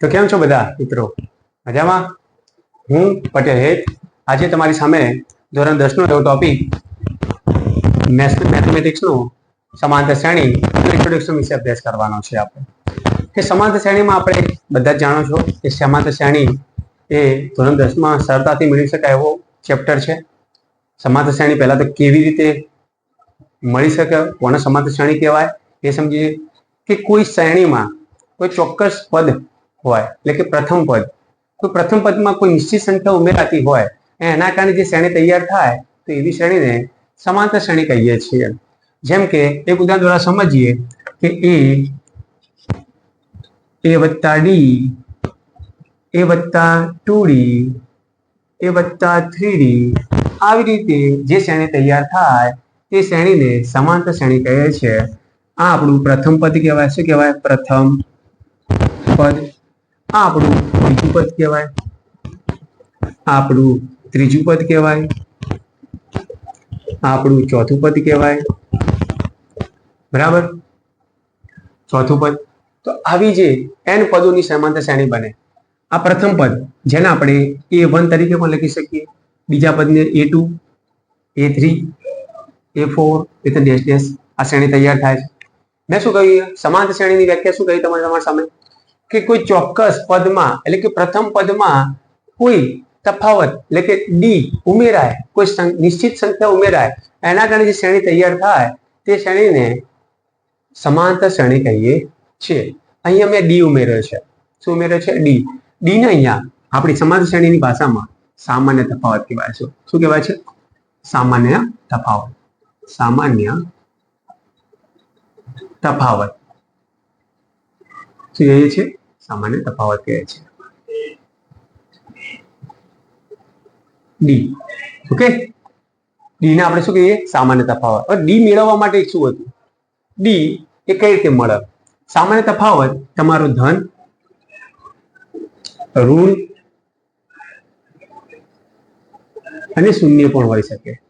તો કેમ છો બધા મિત્રો? મજામાં? હું પટેલ હેત. આજે તમારી સામે ધોરણ દસનો એવો ટોપિક મેથમેટિક્સનું સમાંતર શ્રેણી ઇન્ટ્રોડક્શન વિશે અભ્યાસ કરવાનો છે આપણે. કે સમાંતર શ્રેણીમાં આપણે બધા જ જાણો છો કે સમાંતર શ્રેણી એ ધોરણ દસમાં સરળતાથી મેળવી શકાય એવો ચેપ્ટર છે. સમાંતર શ્રેણી પહેલા તો કેવી રીતે મળી શકે, કોને સમાંતર શ્રેણી કહેવાય એ સમજીએ કે કોઈ શ્રેણીમાં કોઈ ચોક્કસ પદ હોય, એટલે કે પ્રથમ પદ. તો પ્રથમ પદમાં કોઈ નિશ્ચિત સંખ્યા ઉમેરાતી હોય, એના કારણે જે શ્રેણી તૈયાર થાય, તો એવી શ્રેણીને સમાંતર શ્રેણી કહીએ છીએ. જેમ કે, એક ઉદાહરણ દ્વારા સમજીએ કે એ એ વત્તા ડી, એ વત્તા ટુ ડી, એ વત્તા થ્રી ડી, આવી રીતે જે શ્રેણી તૈયાર થાય, તે શ્રેણીને સમાંતર શ્રેણી કહે છે. આ આપણું પ્રથમ પદ કહેવાય, શું કહેવાય? પ્રથમ પદ. આપણું બીજું પદ કહેવાય. આપણું ત્રીજું પદ કહેવાય. આપણું ચોથું પદ કહેવાય. બરાબર? ચોથું પદ. તો આવી જે એન પદોની સમાંતર શ્રેણી બને. આ પ્રથમ પદ, જેને આપણે એ વન તરીકે પણ લખી શકીએ. બીજા પદને A two A three A four તો ડેશ ડેશ આ શ્રેણી તૈયાર થાય છે. મેં શું કહ્યું સમાંતર શ્રેણીની વ્યાખ્યા શું કહી તમારે તમારા સામે? કે કોઈ ચોક્કસ પદમાં, એટલે કે પ્રથમ પદમાં કોઈ તફાવત, એટલે કે ડી ઉમેરાય, કોઈ નિશ્ચિત સંખ્યા ઉમેરાય, એના કારણે જે શ્રેણી તૈયાર થાય, તે શ્રેણીને સમાંતર શ્રેણી કહીએ છીએ. અહીંયા મેં ડી ઉમેર્યો છે. શું ઉમેર્યો છે? ડી ડી ને અહીંયા આપણી સમાંતર શ્રેણીની ભાષામાં સામાન્ય તફાવત કહેવાય છે. શું કહેવાય છે? સામાન્ય તફાવત. સામાન્ય તફાવત. શું કહીએ છીએ? સામાન્ય તફાવત કહે છે. D okay? ડી ને આપણે શું કહીએ? સામાન્ય તફાવત. હવે ડી મેળવવા માટે શું હતું? ડી એ કઈ રીતે મળે? સામાન્ય તફાવત, તમારું ધન, ઋણ અને શૂન્ય પણ હોઈ શકે.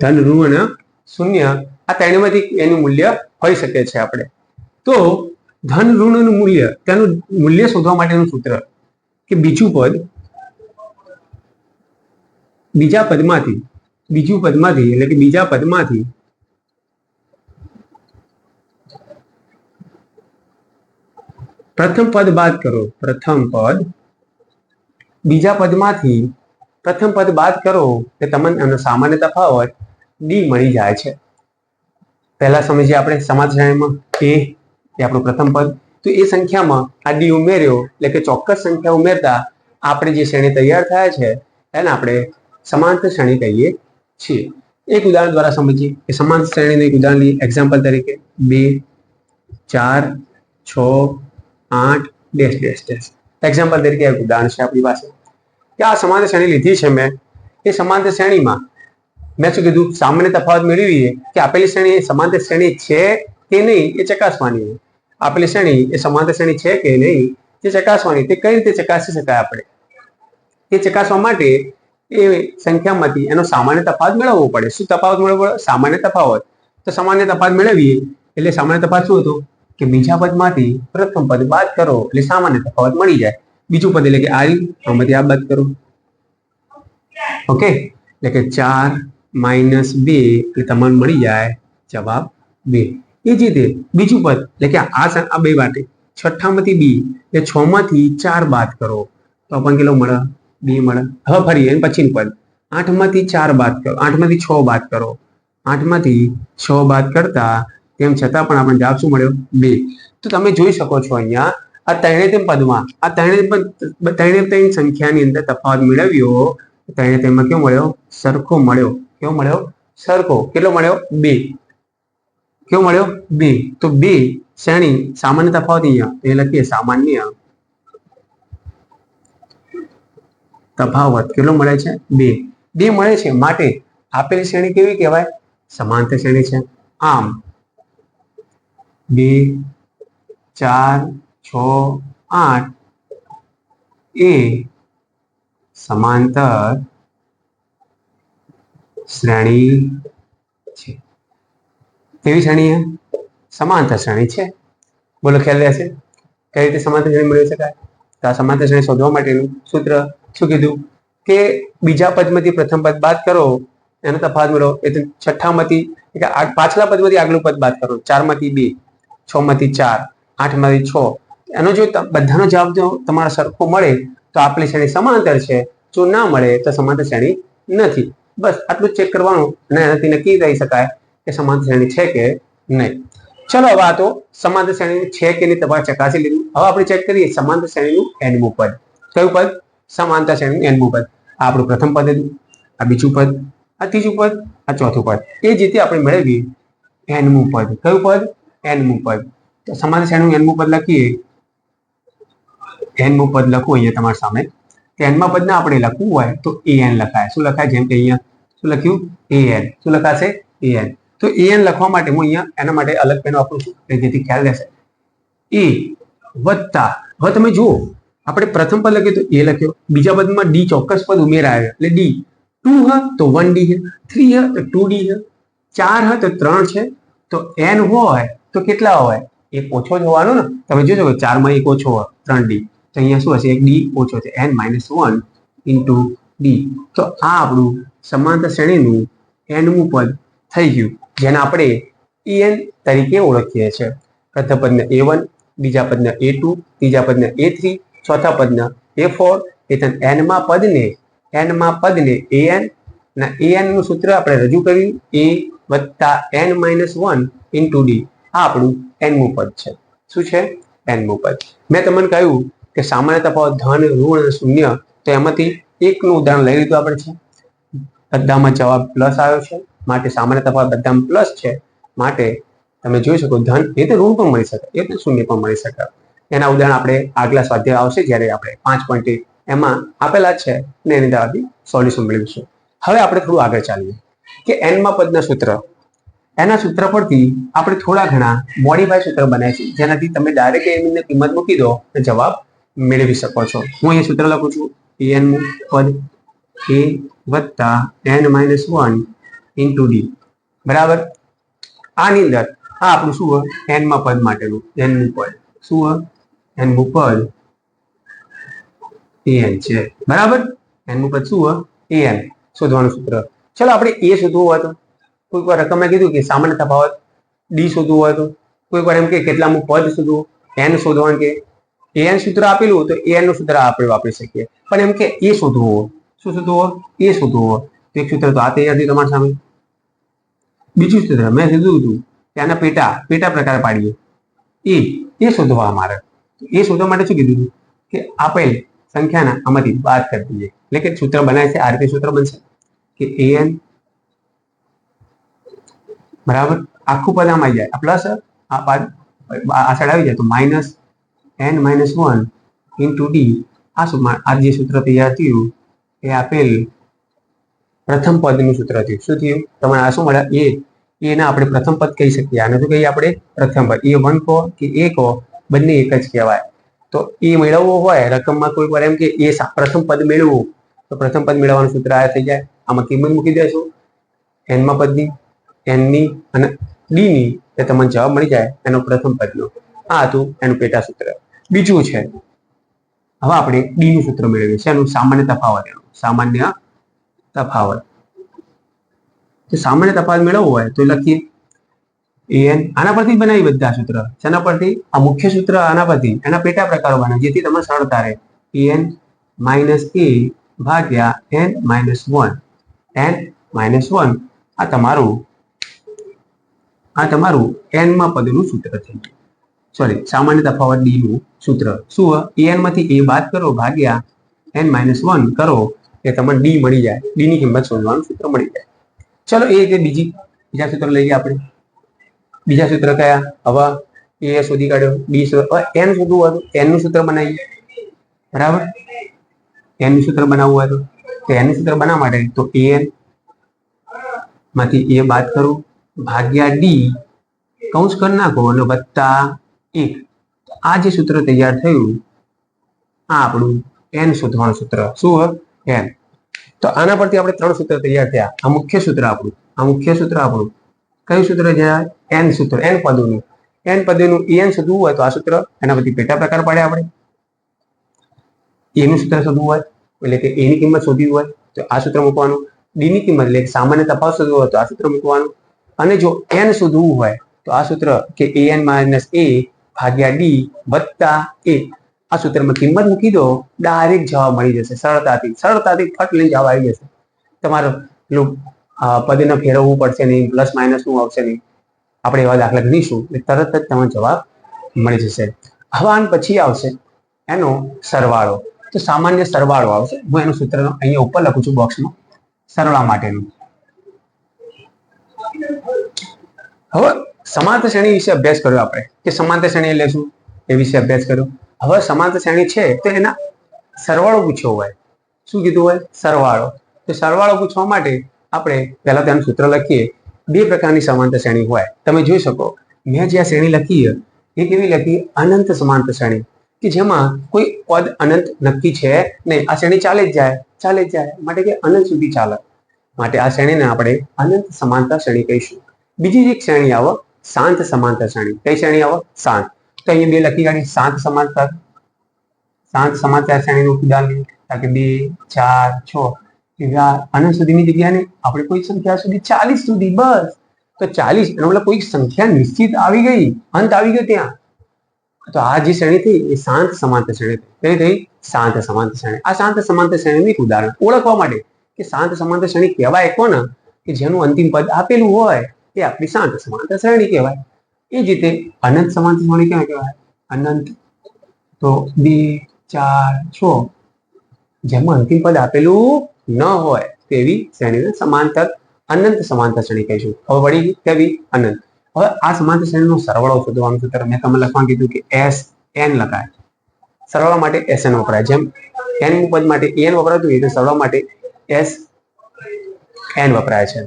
ધન, ઋણ, શૂન્ય આ ત્રણેયમાંથી એનું મૂલ્ય હોઈ શકે છે આપણે. તો ધન ઋણનું મૂલ્ય, તેનું મૂલ્ય શોધવા માટેનું સૂત્ર કે બીજું પદ, બીજા પદમાંથી, બીજું પદમાંથી, એટલે કે બીજા પદમાંથી પ્રથમ પદ બાદ કરો, પ્રથમ પદ. બીજા પદમાંથી પ્રથમ પદ બાદ કરો કે તમને એનો સામાન્ય તફાવત ડી મળી જાય છે. પહેલા સમજીએ આપણે સમાજ શ્રેણીમાં એ એ આપણું પ્રથમ પદ. તો એ સંખ્યામાં આ ડી ઉમેર્યો, એટલે કે ચોક્કસ સંખ્યા ઉમેરતા આપણે જે શ્રેણી તૈયાર થાય છે, એને આપણે સમાંતર શ્રેણી કહીએ છીએ. એક ઉદાહરણ દ્વારા સમજીએ કે સમાંતર શ્રેણીનું એક ઉદાહરણ લઈએ. એક્ઝામ્પલ તરીકે, બે, ચાર, છ, આઠ, ડેશ ડેશ ડેશ. એક્ઝામ્પલ તરીકે એક ઉદાહરણ છે આપણી પાસે. કે આ સમાંતર શ્રેણી લીધી છે મેં. એ સમાંતર શ્રેણીમાં મેં શું કીધું? સામાન્ય તફાવત મેળવીએ કે આપેલી શ્રેણી સમાંતર શ્રેણી છે કે નહીં એ ચકાસવાની છે. આપેલી શ્રેણી એ સમાંતર શ્રેણી છે કે નહીં? તે ચકાસવાની, તે કઈ રીતે ચકાસી શકાય આપણે? તે ચકાસવા માટે એ સંખ્યામાંથી એનો સામાન્ય તફાવત મેળવવો પડે. શું તફાવત મેળવવો સામાન્ય તફાવત. તો સામાન્ય તફાવત મેળવીએ એટલે સામાન્ય તફાવત શું હતું? કે બીજા પદમાંથી પ્રથમ પદ બાદ કરો એટલે સામાન્ય તફાવત મળી જાય. બીજું પદ એટલે કે આ આમાંથી આ બાદ કરો. ઓકે? એટલે કે ચાર માઇનસ બે એટલે તમને મળી જાય જવાબ બે. એ જ રીતે બીજું પદ, એટલે કે આ આ બે માટે છઠ્ઠામાંથી બી, એટલે છ માંથી ચાર બાદ કરો. તો પણ કેટલો મળે? બે મળે. હવે ફરી એની પછીનું પદ. આઠમાંથી ચાર બાદ કરો. આઠમાંથી છ બાદ કરો. આઠમાંથી છ બાદ કરતા, તેમ છતાં પણ આપણને જવાબ શું મળ્યો? બે. તો તમે જોઈ શકો છો અહીંયા, આ ત્રણે તેમ પદમાં, આ ત્રણે ત્રણે ત્રણ સંખ્યાની અંદર તફાવત મેળવ્યો. ત્રણે તેમાં કેવો મળ્યો? સરખો મળ્યો. કેવો મળ્યો? સરખો. કેટલો મળ્યો? બે. કેવો મળ્યો? બે તો બે શ્રેણી, સામાન્ય તફાવત અહીંયા. એ લખીએ, સામાન્ય તફાવત. કેટલો મળે છે? બે બે મળે છે માટે આપેલી શ્રેણી કેવી કહેવાય? સમાંતર શ્રેણી છે. આમ બે ચાર, છ, આઠ, એ સમાંતર શ્રેણી કેવી શ્રેણી સમાંતર શ્રેણી છે. બોલો, ખ્યાલ રહેશે કઈ રીતે સમાંતર શ્રેણી મેળવી શકાય તો આ સમાંતર શ્રેણી શોધવા માટેનું સૂત્ર શું કીધું? કે બીજા પદમાંથી પ્રથમ પદ બાદ કરો, એનો તફાવત મેળવો. એટલે છઠ્ઠામાંથી પાછલા પદમાંથી આગલું પદ બાદ કરો. ચારમાંથી બે છ માંથી ચાર આઠમાંથી છ. એનો જો બધાનો જવાબ જો તમારો સરખો મળે, તો આપણી શ્રેણી સમાંતર છે. જો ના મળે, તો સમાંતર શ્રેણી નથી. બસ, આટલું ચેક કરવાનું અને એનાથી નક્કી રહી શકાય. કે સમાંતર શ્રેણી છે કે નહીં? ચલો હવે આ તો સમાંતર શ્રેણી છે કે નહીં તમારે ચકાસી લીધું. હવે આપણે ચેક કરીએ સમાંતર શ્રેણીનું એનમું પદ. કયું પદ? સમાંતર શ્રેણીનું એનમું પદ. આ આપણું પ્રથમ પદ હતું, આ બીજું પદ, આ ત્રીજું પદ, આ ચોથું પદ. એ જ રીતે આપણે મેળવીએ એનમું પદ. કયું પદ? એનમું પદ. તો સમાંતર શ્રેણીનું એનમું પદ લખીએ. એનમું પદ લખવું અહીંયા તમારી સામે. એનમાં પદને આપણે લખવું હોય તો એ એન લખાય. શું લખાય? જેમ કે અહીંયા. શું લખ્યું? એ એન શું લખાશે? એ એન તો એ એન લખવા માટે હું અહીંયા એના માટે અલગ પેન વાપરું છું કે જેથી ખ્યાલ રહેશે. એ વત્તા, હવે તમે જુઓ, આપણે પ્રથમ પદ લખ્યું તો એ લખ્યો, બીજા પદમાં ડી ચોક્કસ પદ ઉમેરાયો, એટલે ડી. ટુ હ તો વન ડી છે, થ્રી હ તો ટુ ડી છે, ચાર હ તો ત્રણ છે, તો એન હોય તો કેટલા હોય? એક ઓછો જ હોવાનો ને, તમે જોજો કે ચારમાં એક ઓછો હોય, ત્રણ ડી. તો અહીંયા શું હશે? એક ડી ઓછો છે, N minus one into D. તો આ આપણું સમાંતર શ્રેણીનું એનમું પદ થઈ ગયું. જેને આપણે એન તરીકે ઓળખીએ છીએ. પ્રથમ પદને એ વન બીજા પદને એ ટુ ત્રીજા પદને એ થ્રી ચોથા પદને એ ફોર એથન એનમાં પદને એનમાં પદને એ એન અને એ એનનું સૂત્ર આપણે રજૂ કર્યું એ વત્તા N minus one into D આ આપણું એનમું પદ છે. શું છે? એનમું પદ મેં તમને કહ્યું કે સામાન્ય તફાવત ધન, ઋણ અને શૂન્ય, તો એમાંથી એકનું ઉદાહરણ લઈ લીધું આપણે છે. બધામાં જવાબ પ્લસ આવ્યો છે. માટે સામાન્ય તફાવત બધામાં પ્લસ છે, માટે તમે જોઈ શકો ધન એ તો ઋણ પણ મળી શકે, એ તો શૂન્ય પણ મળી શકે. એના ઉદાહરણ આપણે આગલા સ્વાધ્યાય આવશે જ્યારે આપણે પાંચ પોઈન્ટ એમાં આપેલા છે ને એની દ્વારા સોલ્યુશન મેળવીશું. હવે આપણે થોડું આગળ ચાલીએ કે એનમાં પદના સૂત્ર. એના સૂત્ર પરથી આપણે થોડા ઘણા મોડીફાઈ સૂત્ર બનાવીએ છીએ, જેનાથી તમે ડાયરેક્ટ એની કિંમત મૂકી દો અને જવાબ મેળવી શકો છો. હું અહીંયા સૂત્ર લખું છું એન પદ એ વત્તા N minus one into D બરાબર? આની અંદર આ આપણું શું હોય? એનમાં પદ માટેનું. એનનું પદ. શું હોય? એનનું પદ એન છે. બરાબર? એનનું પદ શું હોય? એન શોધવાનું સૂત્ર. ચલો આપણે એ શોધવું હોય તો. કોઈક વાર રકમે કીધું કે સામાન્ય તફાવત. ડી શોધવું હોય તો. કોઈક વાર એમ કે કેટલામું પદ શોધવું. એન શોધવાનું કે એન સૂત્ર આપેલું તો એનનું સૂત્ર આપણે વાપરી શકીએ. પણ એમ કે એ શોધવું હોય. શું શોધવું હોય? એ શોધવું હોય. એક સૂત્ર તો આ તૈયાર થયું તમારી સામે. બીજું સૂત્ર મેં કીધું હતું કે આના પેટા પેટા પ્રકાર પાડીએ. એ એ શોધવા અમારે. એ શોધવા માટે શું કીધું કે આપેલ સંખ્યાના આમાંથી બાદ કરી દઈએ. એટલે કે સૂત્ર બનાવે છે, આ રીતે સૂત્ર બનશે. કે એન બરાબર? આખું પદ આમાં આવી જાય. પ્લસ આ બાદ, આ સાઈડ આવી જાય. તો minus N minus one into D આ આ જે સૂત્ર તૈયાર થયું, એ આપેલ પ્રથમ પદનું સૂત્ર થયું. શું થયું? તમારે આ શું મળ્યા એ એના આપણે પ્રથમ પદ કહી શકીએ. આને શું કહીએ આપણે? પ્રથમ પદ. એ વન કહો કે એ કહો બંને એક જ કહેવાય. તો એ મેળવવો હોય, રકમમાં કોઈ વાર એમ કે એ પ્રથમ પદ મેળવવું. તો પ્રથમ પદ મેળવવાનું સૂત્ર આ થઈ જાય. આમાં કિંમત મૂકી દેશું. એનમાં પદની એનની અને ડીની એ તમને જવાબ મળી જાય એનો પ્રથમ પદનો. આ હતું એનું પેટા સૂત્ર બીજું છે. હવે આપણે ડી નું સૂત્ર મેળવીએ છીએ. એનું સામાન્ય તફાવત એનું સામાન્ય તફાવત. તો સામાન્ય તફાવત મેળવવો હોય તો લખીએ એન આના પરથી બનાવી બધા સૂત્ર. શેના પરથી? આ મુખ્ય સૂત્ર આના પરથી. એના પેટા પ્રકારો બનાવે, જેથી તમને સરળતા રહે. એન માઇનસ એ ભાગ્યા N minus one N minus one આ તમારું આ તમારું એનમાં પદનું સૂત્ર થઈ ગયું સોરી સામાન્ય તફાવત ડી નું સૂત્ર. શું એનમાંથી એ બાદ કરો, ભાગ્યા એન માઇનસ વન કરો. એ તમને ડી મળી જાય. ડી ની કિંમત શોધવાનું સૂત્ર મળી જાય. ચલો એ રીતે બીજી, બીજા સૂત્ર લઈએ આપણે. બીજા સૂત્ર કયા? હવે. એ શોધી કાઢ્યો. ડી હવે એન શોધવું હોય તો એનનું સૂત્ર બનાવીએ. બરાબર? એનનું સૂત્ર બનાવવું હોય તો? તો એનનું સૂત્ર બનાવવા માટે તો એનમાંથી એ બાદ કરું. ભાગ્યા ડી કૌંસ કરી નાખો અને વત્તા એક. તો આ જે સૂત્ર તૈયાર થયું, આ આપણું એન શોધવાનું સૂત્ર. શું હોય? એન તો આના પરથી આપણે ત્રણ સૂત્ર તૈયાર થયા. આ મુખ્ય સૂત્ર આપણું. આ મુખ્ય સૂત્ર આપણું. કયું સૂત્ર છે એન સૂત્ર. એન પદોનું. એન પદોનું એન શોધવું હોય તો આ સૂત્ર એના પરથી પેટા પ્રકાર પાડ્યા આપણે. એનું સૂત્ર શોધવું હોય, એટલે કે એની કિંમત શોધવી હોય, તો આ સૂત્ર મૂકવાનું. ડી ની કિંમત, એટલે સામાન્ય તફાવત શોધવો હોય તો આ સૂત્ર મૂકવાનું. અને જો એન શોધવું હોય, તો આ સૂત્ર કે એ એન માઇનસ એ ભાગ્યા ડી વત્તા એ આ સૂત્રમાં કિંમત મૂકી દો, ડાયરેક્ટ જવાબ મળી જશે. સરળતાથી સરળતાથી ફટ લઈને જવાબ આવી જશે. તમારો પેલું પદને ફેરવવું પડશે નહીં, પ્લસ માઇનસનું આવશે નહીં. આપણે એવા દાખલા ગણીશું એટલે તરત જ તમને જવાબ મળી જશે. હવાન પછી આવશે એનો સરવાળો. તો સામાન્ય સરવાળો આવશે. હું એનું સૂત્ર અહીંયા ઉપર લખું છું બોક્સમાં. સરવાળા માટેનું. હવે સમાંતર શ્રેણી વિશે અભ્યાસ કર્યો આપણે. કે સમાંતર શ્રેણી એટલે શું એ વિશે અભ્યાસ કર્યો? હવે સમાંતર શ્રેણી છે તો એના સરવાળો પૂછ્યો હોય. શું કીધું હોય? સરવાળો. તો સરવાળો પૂછવા માટે આપણે પહેલા તેનું સૂત્ર લખીએ. બે પ્રકારની સમાંતર શ્રેણી હોય. તમે જોઈ શકો, મેં જે આ શ્રેણી લખી એ કેવી લખી? અનંત સમાંતર શ્રેણી. કે જેમાં કોઈ પદ અનંત નક્કી છે નહીં. આ શ્રેણી ચાલે જ જાય. ચાલે જ જાય. માટે કે અનંત સુધી ચાલે. માટે આ શ્રેણીને આપણે અનંત સમાંતર શ્રેણી કહીશું. બીજી એક શ્રેણી આવે, શાંત સમાંતર શ્રેણી. કઈ શ્રેણી આવે? શાંત. તો અહીંયા બે લખી કાઢી શાંત સમાંતર શાંત સમાંતર શ્રેણીનું ઉદાહરણ કે બે, ચાર, છ. એવા અનંત સુધીની જગ્યાને આપણે કોઈ સંખ્યા સુધી ચાલીસ સુધી, બસ. તો ચાલીસ, એનો મતલબ કોઈ સંખ્યા નિશ્ચિત આવી ગઈ, અંત આવી ગયો ત્યાં. તો આ જે શ્રેણી થઈ એ શાંત સમાંતર શ્રેણી થઈ થઈ? શાંત સમાંતર શ્રેણી. આ શાંત સમાંતર શ્રેણીનું એક ઉદાહરણ. ઓળખવા માટે કે શાંત સમાંતર શ્રેણી કહેવાય કોને કે જેનું અંતિમ પદ આપેલું હોય એ આપણી શાંત સમાંતર શ્રેણી કહેવાય. એ જ રીતે અનંત સમાન શ્રેણી કેવા કહેવાય? અનંત. તો બે, ચાર, છ. જેમાં અંતિમ પદ આપેલું ન હોય તેવી શ્રેણીને સમાંતર, અનંત સમાંતર શ્રેણી કહીશું. હવે વળી કેવી? અનંત. હવે આ સમાંતર શ્રેણીનો સરવાળો શોધવાનું સૂત્ર મેં તમને લખવાનું કીધું કે એસ એન લખાય. સરવાળા માટે એસ એન વપરાય. જેમ એન પદ માટે એન વપરાતું હોય તો સરવાળા માટે એસ એન વપરાય છે.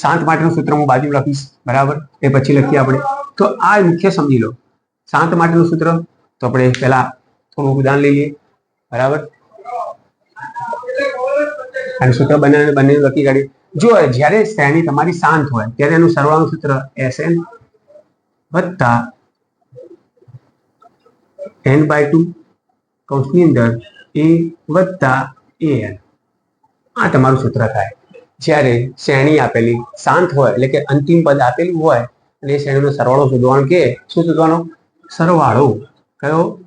શાંત માટેનું સૂત્ર હું બાજુ લખીશ. બરાબર? એ પછી લખીએ આપણે. તો આ મુખ્ય સમજી લો. શાંત માટેનું સૂત્ર. તો આપણે પહેલા થોડું ઉદાહરણ લઈએ. બરાબર? અને સૂત્ર બનાવીને બંને લખી કાઢી જો જ્યારે શ્રેણી તમારી શાંત હોય, ત્યારે એનું સરવાળું સૂત્ર એસ એન વત્તા એન બાય ટુ કૌંસની અંદર એ વત્તા એ એન આ તમારું સૂત્ર થાય. જ્યારે શ્રેણી આપેલી શાંત હોય, એટલે કે અંતિમ પદ આપેલું હોય અને એ શ્રેણીનો સરવાળો શોધવાનો કે શું શોધવાનો? સરવાળો. કયો?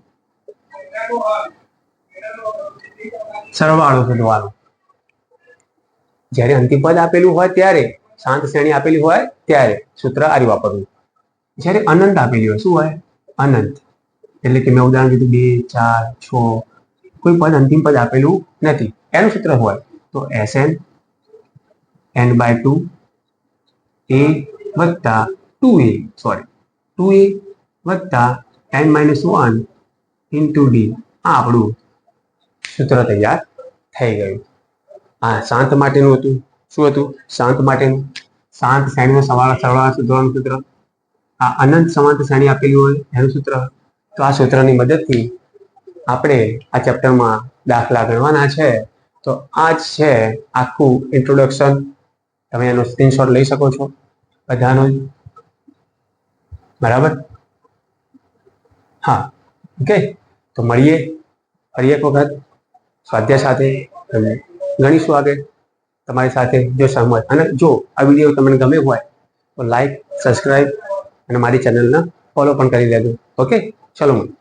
સરવાળો શોધવાનો. જ્યારે અંતિમ પદ આપેલું હોય ત્યારે, શાંત શ્રેણી આપેલી હોય ત્યારે સૂત્ર આરી વાપરવું. જ્યારે અનંત આપેલી હોય, શું હોય? અનંત. એટલે કે મેં ઉદાહરણ કીધું બે, ચાર, છ. કોઈ પદ અંતિમ પદ આપેલું નથી. એનું સૂત્ર હોય તો S N N by two A વત્તા two A sorry two A વત્તા N minus one into D આ આપણું સૂત્ર તૈયાર થઈ ગયું. આ શાંત માટેનું હતું. શું હતું? શાંત માટેનું. શાંત શ્રેણીનો સવાળા સરવાળા શોધવાનું સૂત્ર. આ અનંત સમાંત શ્રેણી આપેલી હોય, એનું સૂત્ર. તો આ સૂત્રની મદદથી આપણે આ ચેપ્ટરમાં દાખલા ગણવાના છે. તો આ જ છે આખું ઇન્ટ્રોડક્શન તમે એનો સ્ક્રીનશોટ લઈ શકો છો બધાનો બરાબર? હા, ઓકે. તો મળીએ ફરી એક વખત. સ્વાધ્યાય સાથે અને ગણીશું આગળ તમારી સાથે જો સહમત અને જો આ વીડિયો તમને ગમે હોય, તો લાઈક સબસ્ક્રાઈબ અને મારી ચેનલને ફોલો પણ કરી લેજો. ઓકે? ચલો મળીએ.